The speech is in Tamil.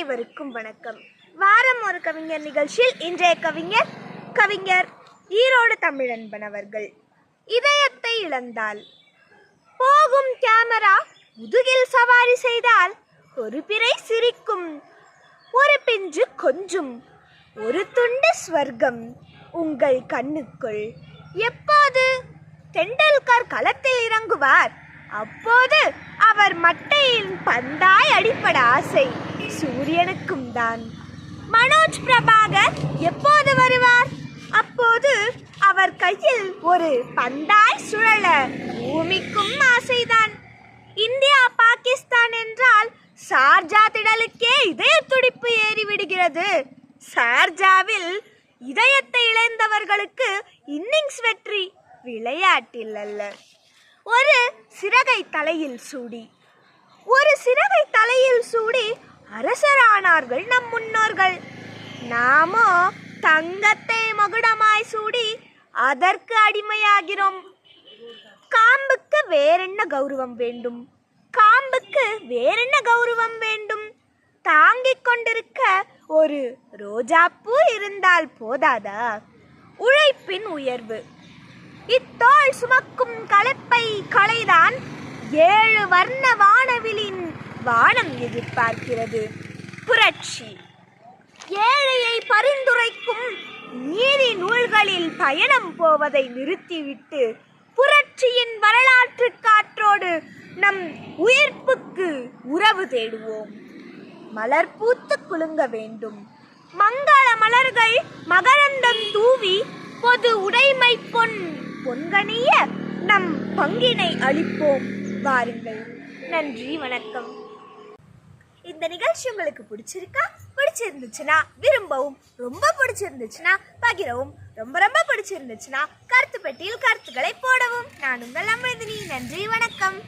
அனைவருக்கும் வணக்கம். வாரம் ஒரு கவிஞர் நிகழ்ச்சியில் இன்றைய கவிஞர் கவிஞர் ஈரோடு தமிழன்பன் அவர்கள். இதயத்தை இழந்தால் போகும் கேமரா முதுகில் சவாரி செய்தால் ஒரு பிறை சிரிக்கும் ஒரு பிஞ்சு கொஞ்சும் ஒரு துண்டு ஸ்வர்க்கம் உங்கள் கண்ணுக்குள் எப்போது? தெண்டல்கர் களத்தில் இறங்குவார். அப்போது அவர் மட்டையின் பந்தாய் அடிப்பட ஆசை. சூரியனுக்கும் தான். மனோஜ் பிரபாகர் எப்போது வருவார்? அப்போது அவர் கையில் ஒரு பந்தாய் சுழல பூமிக்கும் ஆசைதான். இந்தியா பாகிஸ்தான் என்றால் சார்ஜா திடலுக்கே இதய துடிப்பு ஏறிவிடுகிறது. சார்ஜாவில் இதயத்தை இழந்தவர்களுக்கு இன்னிங்ஸ் வெற்றி விளையாட்டில் அல்ல. ஒரு சிறகை தலையில் சூடி ஒரு சிறகை தலையில் சூடி அரசரானார்கள் நம் முன்னோர்கள். நாமோ தங்கத்தை மகுடமாய் சூடி அதற்கு அடிமையாகிறோம். காம்புக்கு வேறென்ன கௌரவம் வேண்டும்? காம்புக்கு வேறென்ன கௌரவம் வேண்டும்? தாங்கிக் கொண்டிருக்க ஒரு ரோஜாப்பூ இருந்தால் போதாதா? உழைப்பின் உயர்வு. இத்தோள் சுமக்கும் கலப்பை கலைதான் ஏழு வர்ண வானவிழி வானம் எதிர்பார்க்கிறது. புரட்சி. ஏழையை பரிந்துரைக்கும் நீதி நூல்களில் பயணம் போவதை நிறுத்திவிட்டு புரட்சியின் வரலாற்று காற்றோடு நம் உயிர்ப்புக்கு உறவு தேடுவோம். மலர் பூத்து குலுங்க வேண்டும். மங்கள மலர்கள் மகரந்தம் தூவி பொது உடைமை பொன் பொன்கணிய நம் பங்கினை அளிப்போம். வாருங்கள். நன்றி வணக்கம். இந்த நிகழ்ச்சி உங்களுக்கு பிடிச்சிருக்கா? பிடிச்சிருந்துச்சுன்னா விரும்பவும் ரொம்ப பிடிச்சிருந்துச்சுன்னா பகிரவும் ரொம்ப ரொம்ப பிடிச்சிருந்துச்சுன்னா கருத்து பெட்டியில் கருத்துக்களை போடவும். நான் உங்கள் அமிர்தினி. நன்றி வணக்கம்.